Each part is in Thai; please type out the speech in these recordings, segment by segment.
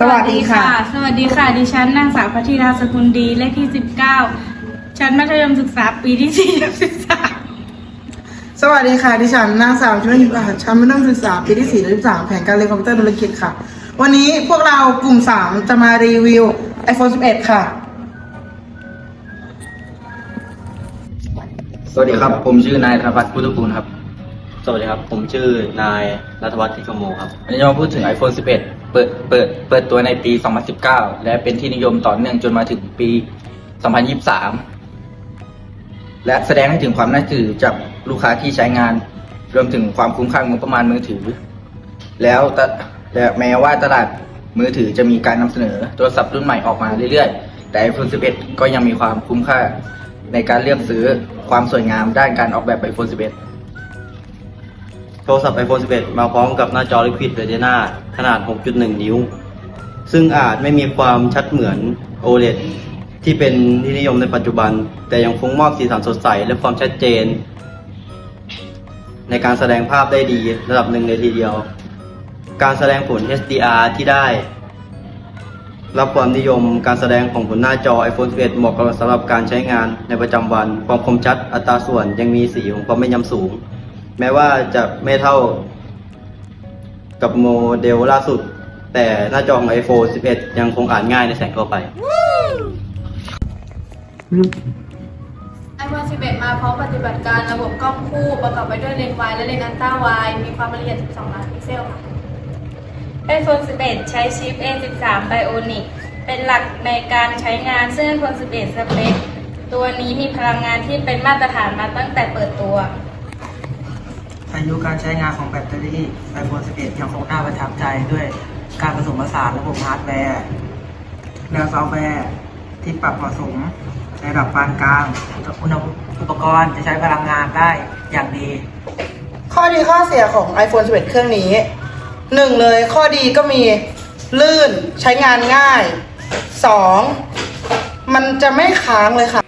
สวัสดีค่ะ สวัสดีค่ะ ดิฉันนางสาวพัทธิราสกุลดี เลขที่ 19 ชั้นมัธยมศึกษาปีที่4ทับ13สวัสดีค่ะ ดิฉันนางสาวชลยุทธอาหารชั้นมัธยมศึกษาปีที่4และ13แผนการเรียนคอมพิวเตอร์ธุรกิจค่ะ วันนี้พวกเรากลุ่ม 3 จะมารีวิว iPhone 11 ค่ะ สวัสดีครับ ผมชื่อนายธนพัฒน์พุทธกูลครับ สวัสดีครับ ผมชื่อนายรัฐวัฒน์ทิคโมครับวันนี้จะมาพูดถึง iPhone 11 เปิดเปิดเปิดตัวในปี 2019 และเป็นที่นิยมต่อเนื่องจนมาถึงปี 2023 และแสดงให้ถึงความน่าถือจากลูกค้าที่ใช้งาน รวมถึงความคุ้มค่างบประมาณมือถือ แล้วและแม้ว่าตลาดมือถือจะมีการนำเสนอโทรศัพท์รุ่นใหม่ออกมาเรื่อยๆ แต่ iPhone 11 ก็ยังมีความคุ้มค่าในการเลือกซื้อความสวยงามด้านการออกแบบ iPhone 11 โทรศัพท์ iPhone 11 มาพร้อมกับหน้าจอ Liquid Retina ขนาด 6.1 นิ้ว ซึ่งอาจไม่มีความชัดเหมือน OLED ที่เป็นที่นิยมในปัจจุบัน แต่ยังคงมอบสีสันสดใส และความชัดเจน ในการแสดงภาพได้ดีระดับหนึ่งเลยทีเดียว การแสดงผล HDR ที่ได้ รับความนิยมการแสดงของผลหน้าจอ iPhone 11 เหมาะกับสำหรับการใช้งานในประจำวัน ความคมชัดอัตราส่วนยังมีสีของความแม่นยำสูง แม้ว่าจะไม่เท่ากับโมเดลล่าสุด แต่หน้าจอของ iPhone 11 ยังคงอ่านง่ายในแสงทั่วไป iPhone 11 มาพร้อมปฏิบัติการระบบกล้องคู่ประกอบไปด้วยเลนส์วายและเลนส์อัลตร้าไวด์มีความละเอียด 12 ล้านพิกเซลค่ะ iPhone 11 ใช้ชิป A13 Bionic เป็นหลักในการใช้งานซึ่ง iPhone 11 สเปค ตัวนี้มีพลังงานที่เป็นมาตรฐานมาตั้งแต่เปิดตัว อายุการใช้งานของแบตเตอรี่ iPhone 11 ยังคงน่าประทับใจด้วยการผสมผสานระบบฮาร์ดแวร์และซอฟต์แวร์ที่ปรับเหมาะสมในระดับปานกลางอุณหภูมิอุปกรณ์จะใช้พลังงานได้อย่างดี ข้อดีข้อเสียของ iPhone 11 เครื่องนี้หนึ่งเลยข้อดีก็มีลื่นใช้งานง่ายสองมันจะไม่ค้างเลยค่ะ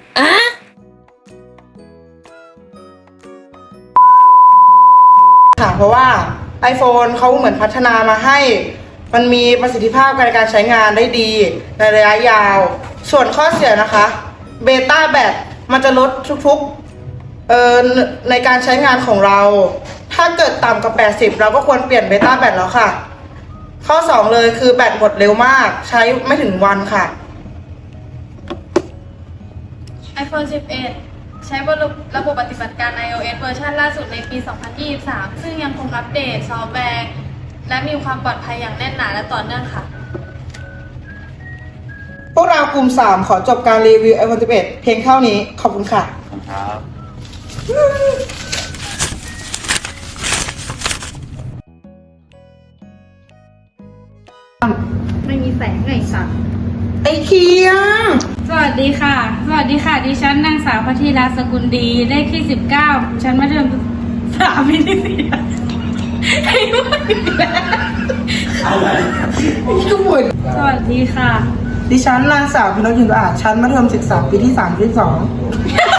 ค่ะ เพราะว่า iPhone เขาเหมือนพัฒนามาให้ มันมีประสิทธิภาพในการใช้งานได้ดี ในระยะยาว ส่วนข้อเสียนะคะเบต้าแบตมันจะลดทุกๆเอ่อในการใช้งานของเรา ถ้าเกิดต่ำกว่า 80 เราก็ควรเปลี่ยนเบต้าแบตแล้วค่ะ ข้อ 2 เลยคือแบตหมดเร็วมาก ใช้ไม่ถึงวันค่ะ iPhone 11 ใช้ระบบระบบปฏิบัติการ iOS เวอร์ชันล่าสุดในปี 2023 ซึ่งยังคงอัปเดตซอฟต์แวร์ และมีความปลอดภัยอย่างแน่นหนาและต่อเนื่องค่ะ พวกเรากลุ่ม 3 ขอจบการรีวิว iPhone 11 เพียงเท่านี้ ขอบคุณค่ะ ครับไม่มีแสงไงสัตว์ไอเคียง สวัสดีค่ะ สวัสดี ค่ะ ดิฉันนางสาวพัทธิราสกุลดี เลขที่19ชั้นมัธยมศึกษาปีที่4ไอ้พวกนี้แหละทุกคนสวัสดีค่ะ ดิฉันนางสาวพินกยุนอาจชั้นมัธยมศึกษาปีที่3ที่2